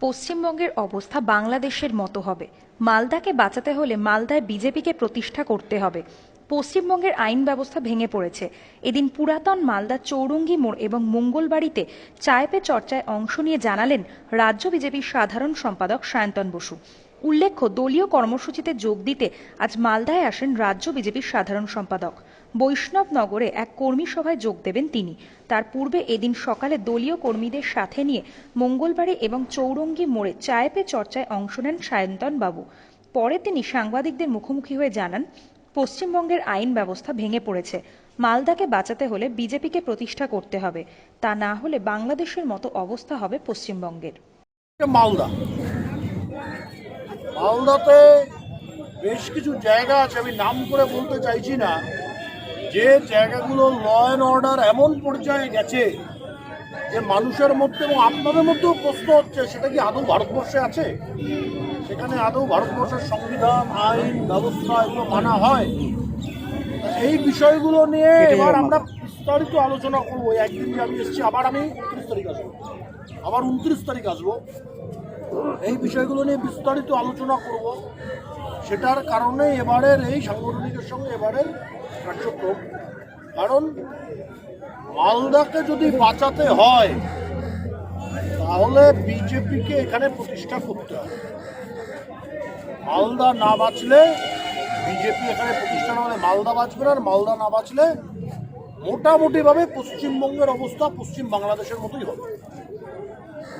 পশ্চিমবঙ্গের অবস্থা বাংলাদেশের মতো হবে। মালদাকে বাঁচাতে হলে মালদায় বিজেপিকে প্রতিষ্ঠা করতে হবে। পশ্চিমবঙ্গের আইন ব্যবস্থা ভেঙে পড়েছে। এদিন পুরাতন মালদা চৌরঙ্গি মোড় এবং মঙ্গলবাড়িতে চায় পে চর্চায় অংশ নিয়ে জানালেন রাজ্য বিজেপির সাধারণ সম্পাদক সায়ন্তন বসু। উল্লেখ্য, দলীয় কর্মসূচিতে যোগ দিতে আজ মালদায় আসেন রাজ্য বিজেপির সাধারণ সম্পাদক। বৈষ্ণবনগরে এক কর্মী সভায় যোগ দেবেন তিনি। তার পূর্বে এদিন সকালে দলীয় কর্মীদের সাথে নিয়ে মঙ্গলবাড়ি এবং চৌরঙ্গি মোড়ে চায়ে পে চর্চায় অংশ নেন সায়ন্তন বাবু। পরে তিনি সাংবাদিকদের মুখোমুখি হয়ে জানান, পশ্চিমবঙ্গের আইন ব্যবস্থা ভেঙে পড়েছে। মালদাকে বাঁচাতে হলে বিজেপিকে প্রতিষ্ঠা করতে হবে। তা না হলে বাংলাদেশের মতো অবস্থা হবে পশ্চিমবঙ্গের। মালদা। মালদাতে বেশ কিছু জায়গা আছে, আমি নাম করে বলতে চাইছি না। যে জায়গাগুলো ল অ্যান্ড অর্ডার এমন পর্যায়ে গেছে যে মানুষের মধ্যে এবং আপনাদের মধ্যেও প্রশ্ন হচ্ছে সেটা কি আদৌ ভারতবর্ষে আছে? সেখানে আদৌ ভারতবর্ষের সংবিধান আইন ব্যবস্থা এগুলো মানা হয়? এই বিষয়গুলো নিয়ে এবার আমরা বিস্তারিত আলোচনা করব। একদিন আমি এসেছি আবার আমি উনত্রিশ তারিখ আসব। আবার উনত্রিশ তারিখ আসব। এই বিষয়গুলো নিয়ে বিস্তারিত আলোচনা করব। সেটার কারণে এবারের এই সাংগঠনিকের সঙ্গে এবারের কার্যক্রম। কারণ মালদাকে যদি বাঁচাতে হয়, তাহলে বিজেপিকে এখানে প্রতিষ্ঠা করতে হবে। মালদা না বাঁচলে বিজেপি এখানে প্রতিষ্ঠা না হলে মালদা বাঁচবে না, আর মালদা না বাঁচলে মোটামুটিভাবে পশ্চিমবঙ্গের অবস্থা পশ্চিম বাংলাদেশের মতোই হবে।